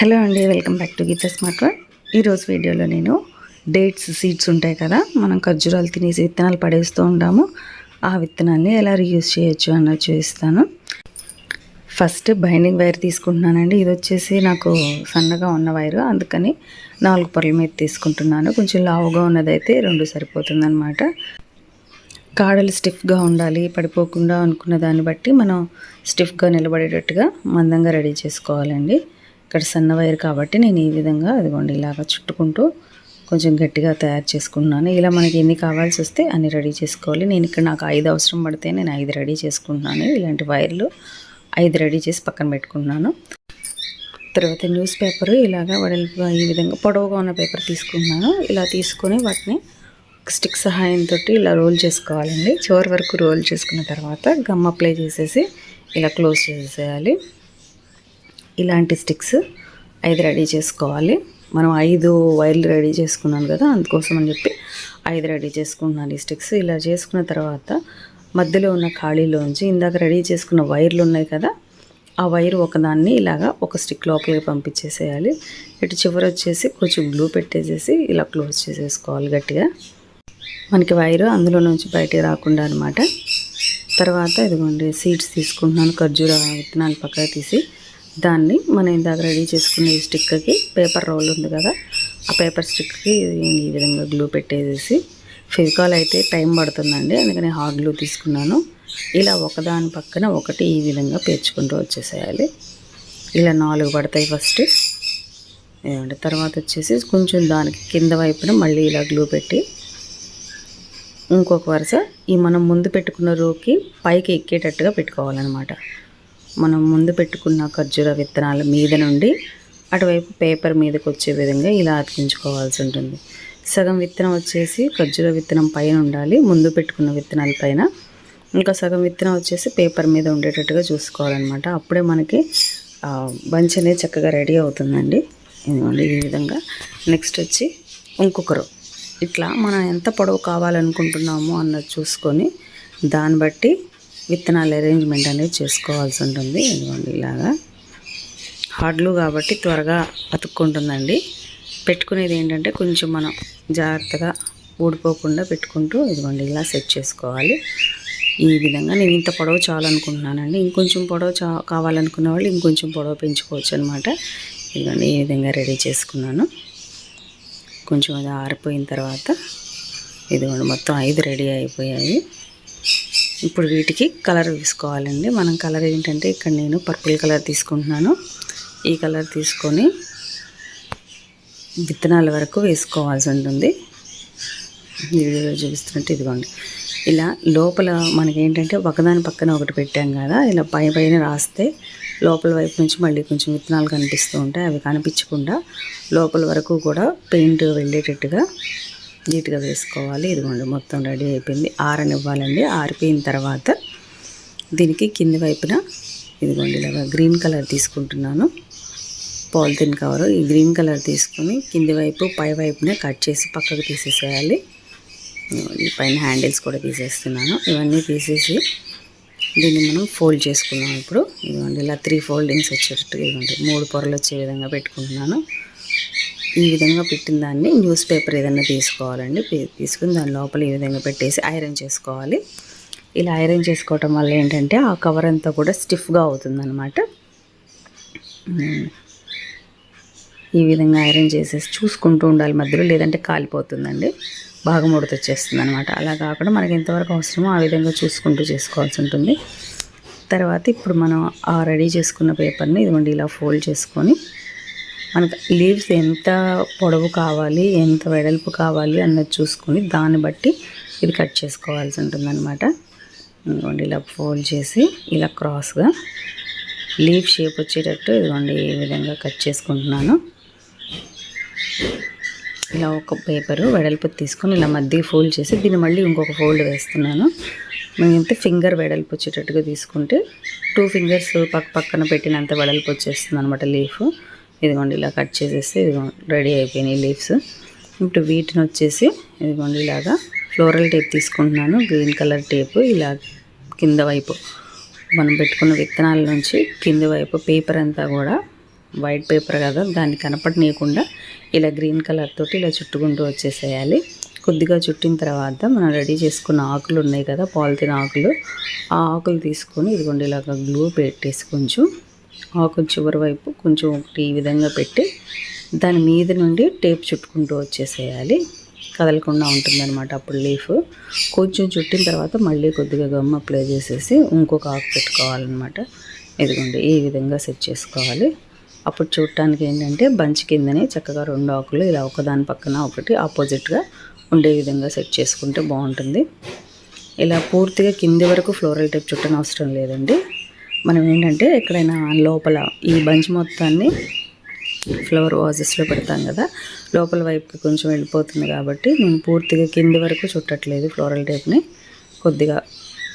Hello అండి welcome back to Geeta smart word. ఈరోజు వీడియోలో నేను డేట్స్ సీడ్స్ ఉంటాయి కదా మనం ఖర్జూరాలు తినేసి విత్తనాలు పడేస్తూ ఉంటాము. ఆ విత్తనాన్ని ఎలా రీయూజ్ చేయొచ్చు అన్నది చూపిస్తాను. ఫస్ట్ బైండింగ్ వైర్ తీసుకుంటున్నానండి. ఇది వచ్చేసి నాకు సన్నగా ఉన్న వైర్ అందుకని నాలుగు పొరల మీద తీసుకుంటున్నాను. కొంచెం లావుగా ఉన్నదైతే రెండు సరిపోతుందన్నమాట. కాడలు స్టిఫ్గా ఉండాలి పడిపోకుండా అనుకున్న దాన్ని బట్టి మనం స్టిఫ్గా నిలబడేటట్టుగా మందంగా రెడీ చేసుకోవాలండి. ఇక్కడ సన్న వైర్ కాబట్టి నేను ఈ విధంగా అదిగోండి ఇలాగ చుట్టుకుంటూ కొంచెం గట్టిగా తయారు చేసుకుంటున్నాను. ఇలా మనకి ఎన్ని కావాల్సి వస్తే అన్ని రెడీ చేసుకోవాలి. నేను ఇక్కడ నాకు ఐదు అవసరం పడితే నేను ఐదు రెడీ చేసుకుంటున్నాను. ఇలాంటి వైర్లు ఐదు రెడీ చేసి పక్కన పెట్టుకుంటున్నాను. తర్వాత న్యూస్ పేపర్ ఇలాగా వడలుగా ఈ విధంగా పొడవుగా ఉన్న పేపర్ తీసుకున్నాను ఇలా తీసుకొని వాటిని స్టిక్ సహాయంతో ఇలా రోల్ చేసుకోవాలండి. చివరి వరకు రోల్ చేసుకున్న తర్వాత గమ్ అప్లై చేసేసి ఇలా క్లోజ్ చేసేయాలి. ఇలాంటి స్టిక్స్ ఐదు రెడీ చేసుకోవాలి. మనం ఐదు వైర్లు రెడీ చేసుకున్నాను కదా అందుకోసం అని చెప్పి ఐదు రెడీ చేసుకుంటున్నాను ఈ స్టిక్స్. ఇలా చేసుకున్న తర్వాత మధ్యలో ఉన్న ఖాళీలోంచి ఇందాక రెడీ చేసుకున్న వైర్లు ఉన్నాయి కదా ఆ వైర్ ఒకదాన్ని ఇలాగా ఒక స్టిక్ లోపలికి పంపించేసేయాలి. ఇటు చివరి వచ్చేసి కొంచెం గ్లూ పెట్టేసేసి ఇలా క్లోజ్ చేసేసుకోవాలి గట్టిగా. మనకి వైరు అందులో నుంచి బయటికి రాకుండా అనమాట తర్వాత ఇదిగోండి సీడ్స్ తీసుకుంటున్నాను ఖర్జూర విత్తనాలు పక్కన తీసి దాన్ని మనం ఇందాక రెడీ చేసుకున్న ఈ స్టిక్కి పేపర్ రోల్ ఉంది కదా ఆ పేపర్ స్టిక్కి ఈ విధంగా గ్లూ పెట్టేసేసి ఫెవికాల్ అయితే టైం పడుతుందండి అందుకని హాట్ గ్లూ తీసుకున్నాను. ఇలా ఒకదాని పక్కన ఒకటి ఈ విధంగా పేర్చుకుంటూ వచ్చేసేయాలి. ఇలా నాలుగు పడతాయి ఫస్ట్. ఏమంటే తర్వాత వచ్చేసి కొంచెం దానికి కింద వైపున మళ్ళీ ఇలా గ్లూ పెట్టి ఇంకొక వరుస ఈ మనం ముందు పెట్టుకున్న రోకి పైకి ఎక్కేటట్టుగా పెట్టుకోవాలన్నమాట. మనం ముందు పెట్టుకున్న ఖర్జూర విత్తనాల మీద నుండి అటువైపు పేపర్ మీదకి వచ్చే విధంగా ఇలా అతికించుకోవాల్సి ఉంటుంది. సగం విత్తనం వచ్చేసి ఖర్జూర విత్తనం పైన ఉండాలి. ముందు పెట్టుకున్న విత్తనాల పైన ఇంకా సగం విత్తనం వచ్చేసి పేపర్ మీద ఉండేటట్టుగా చూసుకోవాలన్నమాట. అప్పుడే మనకి బంచ్ అనేది చక్కగా రెడీ అవుతుందండి. ఎందుకంటే ఈ విధంగా. నెక్స్ట్ వచ్చి ఇంకొకరు ఇట్లా మనం ఎంత పొడవు కావాలనుకుంటున్నామో అన్నది చూసుకొని దాన్ని బట్టి విత్తనాల అరేంజ్మెంట్ అనేది చేసుకోవాల్సి ఉంటుంది. ఇదిగోండి ఇలాగా. హార్డ్లు కాబట్టి త్వరగా అతుక్కుంటుందండి. పెట్టుకునేది ఏంటంటే కొంచెం మనం జాగ్రత్తగా ఊడిపోకుండా పెట్టుకుంటూ ఇదిగోండి ఇలా సెట్ చేసుకోవాలి. ఈ విధంగా నేను ఇంత పొడవు చాలనుకుంటున్నానండి. ఇంకొంచెం పొడవు చా కావాలనుకున్న వాళ్ళు ఇంకొంచెం పొడవు పెంచుకోవచ్చు అనమాట ఇదిగోండి ఈ విధంగా రెడీ చేసుకున్నాను. కొంచెం అది ఆరిపోయిన తర్వాత ఇదిగోండి మొత్తం ఐదు రెడీ అయిపోయాయి. ఇప్పుడు వీటికి కలర్ వేసుకోవాలండి. మనం కలర్ ఏంటంటే ఇక్కడ నేను పర్పుల్ కలర్ తీసుకుంటున్నాను. ఈ కలర్ తీసుకొని విత్తనాల వరకు వేసుకోవాల్సి ఉంటుంది. వీడియోలో చూపిస్తున్నట్టు ఇదిగోండి. ఇలా లోపల మనకి ఏంటంటే ఒకదాని పక్కన ఒకటి పెట్టాం కదా ఇలా పై పైన రాస్తే లోపల వైపు నుంచి మళ్ళీ కొంచెం విత్తనాలు కనిపిస్తూ ఉంటాయి. అవి కనిపించకుండా లోపల వరకు కూడా పెయింట్ వెళ్ళేటట్టుగా నీట్గా వేసుకోవాలి. ఇదిగోండి మొత్తం రెడీ అయిపోయింది. ఆరనివ్వాలండి. ఆరిపోయిన తర్వాత దీనికి కింది వైపున ఇదిగోండి ఇలాగా గ్రీన్ కలర్ తీసుకుంటున్నాను. Polythene cover. ఈ గ్రీన్ కలర్ తీసుకొని కింది వైపు పై వైపునే కట్ చేసి పక్కకు తీసేసేయాలి. ఈ పైన హ్యాండిల్స్ కూడా తీసేస్తున్నాను. ఇవన్నీ తీసేసి దీన్ని మనం ఫోల్డ్ చేసుకున్నాం ఇప్పుడు. ఇదిగోండి ఇలా త్రీ ఫోల్డింగ్స్ వచ్చేటట్టు ఇదిగోండి మూడు పొరలు వచ్చే విధంగా పెట్టుకుంటున్నాను. ఈ విధంగా పెట్టిన దాన్ని న్యూస్ పేపర్ ఏదైనా తీసుకోవాలండి. తీసుకుని దాని లోపల ఈ విధంగా పెట్టేసి ఐరన్ చేసుకోవాలి. ఇలా ఐరన్ చేసుకోవటం వల్ల ఏంటంటే ఆ కవర్ అంతా కూడా స్టిఫ్గా అవుతుందన్నమాట. ఈ విధంగా ఐరన్ చేసేసి చూసుకుంటూ ఉండాలి మధ్యలో లేదంటే కాలిపోతుందండి. బాగా ముడత వచ్చేస్తుంది అనమాట అలా కాకుండా మనకి ఎంతవరకు అవసరమో ఆ విధంగా చూసుకుంటూ చేసుకోవాల్సి ఉంటుంది. తర్వాత ఇప్పుడు మనం ఆ రెడీ చేసుకున్న పేపర్ని ఇదిగోండి ఇలా ఫోల్డ్ చేసుకొని మనకు లీవ్స్ ఎంత పొడవు కావాలి ఎంత వెడల్పు కావాలి అన్నది చూసుకొని దాన్ని బట్టి ఇది కట్ చేసుకోవాల్సి ఉంటుందన్నమాట. ఇదిగోండి ఇలా ఫోల్డ్ చేసి ఇలా క్రాస్గా లీవ్ షేప్ వచ్చేటట్టు ఇదిగోండి ఈ విధంగా కట్ చేసుకుంటున్నాను. ఇలా ఒక పేపరు వెడల్పు తీసుకొని ఇలా మధ్య ఫోల్డ్ చేసి దీన్ని మళ్ళీ ఇంకొక ఫోల్డ్ వేస్తున్నాను. మేమైతే ఫింగర్ వెడల్పు వచ్చేటట్టుగా తీసుకుంటే టూ ఫింగర్స్ పక్క పక్కన పెట్టినంత వెడల్పు వచ్చేస్తుంది అనమాట లీఫ్ ఇదిగోండి ఇలా కట్ చేసేస్తే ఇదిగో రెడీ అయిపోయినాయి లీవ్స్. ఇప్పుడు వీటిని వచ్చేసి ఇదిగోండి ఇలాగా ఫ్లోరల్ టేప్ తీసుకుంటున్నాను గ్రీన్ కలర్ టేపు ఇలా కింద వైపు. మనం పెట్టుకున్న విత్తనాల నుంచి కింద వైపు పేపర్ అంతా కూడా వైట్ పేపర్ కదా దాన్ని కనపడనీయకుండా ఇలా గ్రీన్ కలర్ తోటి ఇలా చుట్టుకుంటూ వచ్చేసేయాలి. కొద్దిగా చుట్టిన తర్వాత మనం రెడీ చేసుకున్న ఆకులు ఉన్నాయి కదా పాలిథిన్ ఆకులు. ఆ ఆకులు తీసుకొని ఇదిగోండి ఇలాగ గ్లూ పెట్టేసి కొంచెం ఆకు చివరి వైపు కొంచెం ఒకటి ఈ విధంగా పెట్టి దాని మీద నుండి టేప్ చుట్టుకుంటూ వచ్చేసేయాలి. కదలకుండా ఉంటుందన్నమాట అప్పుడు లీఫ్. కొంచెం చుట్టిన తర్వాత మళ్ళీ కొద్దిగా గమ్ అప్లై చేసేసి ఇంకొక ఆకు పెట్టుకోవాలన్నమాట. ఇదిగోండి ఈ విధంగా సెట్ చేసుకోవాలి. అప్పుడు చూడటానికి ఏంటంటే బంచ్ కిందనే చక్కగా రెండు ఆకులు ఇలా ఒకదాని పక్కన ఒకటి ఆపోజిట్గా ఉండే విధంగా సెట్ చేసుకుంటే బాగుంటుంది. ఇలా పూర్తిగా కింది వరకు ఫ్లోరల్ టైప్ చుట్టని అవసరం లేదండి. మనం ఏంటంటే ఎక్కడైనా లోపల ఈ బంచ్ మొత్తాన్ని ఫ్లవర్ వాజెస్లో పెడతాం కదా లోపల వైపుకి కొంచెం వెళ్ళిపోతుంది కాబట్టి నేను పూర్తిగా కింది వరకు చుట్టట్లేదు ఫ్లోరల్ టేప్ని. కొద్దిగా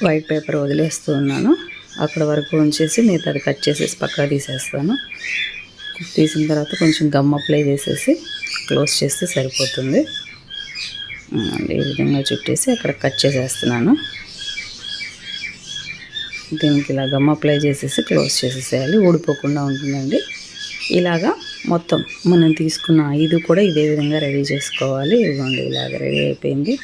వైట్ పేపర్ వదిలేస్తూ ఉన్నాను. అక్కడ వరకు ఉంచేసి మిగతా అది కట్ చేసేసి పక్కన తీసేస్తాను. తీసిన తర్వాత కొంచెం గమ్ అప్లై చేసేసి క్లోజ్ చేస్తే సరిపోతుంది. ఈ విధంగా చుట్టేసి అక్కడ కట్ చేసేస్తున్నాను. దీనికి ఇలా గమ్ అప్లై చేసేసి క్లోజ్ చేసేసేయాలి. ఊడిపోకుండా ఉంటుందండి. ఇలాగా మొత్తం మనం తీసుకున్న ఐదు కూడా ఇదే విధంగా రెడీ చేసుకోవాలి. ఇదిగోండి ఇలాగ రెడీ అయిపోయింది.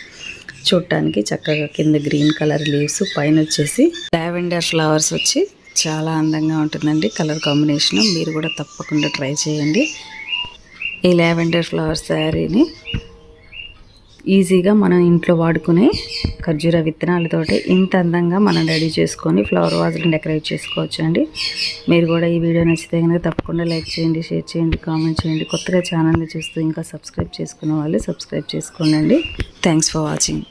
చూడటానికి చక్కగా కింద గ్రీన్ కలర్ లీవ్స్ పైన వచ్చేసి లావెండర్ ఫ్లవర్స్ వచ్చి చాలా అందంగా ఉంటుందండి. కలర్ కాంబినేషన్ మీరు కూడా తప్పకుండా ట్రై చేయండి. ఈ లావెండర్ ఫ్లవర్స్ శారీని ఈజీగా మనం ఇంట్లో వాడుకునే ఖర్జూర విత్తనాలతోటి ఇంత అందంగా మనం రెడీ చేసుకొని ఫ్లవర్ వాజ్ని డెకరేట్ చేసుకోవచ్చు అండి మీరు కూడా ఈ వీడియో నచ్చితే కనుక తప్పకుండా లైక్ చేయండి షేర్ చేయండి కామెంట్ చేయండి. కొత్తగా ఛానల్ని చూస్తూ ఇంకా సబ్స్క్రైబ్ చేసుకున్న వాళ్ళు సబ్స్క్రైబ్ చేసుకోండి. Thanks for watching.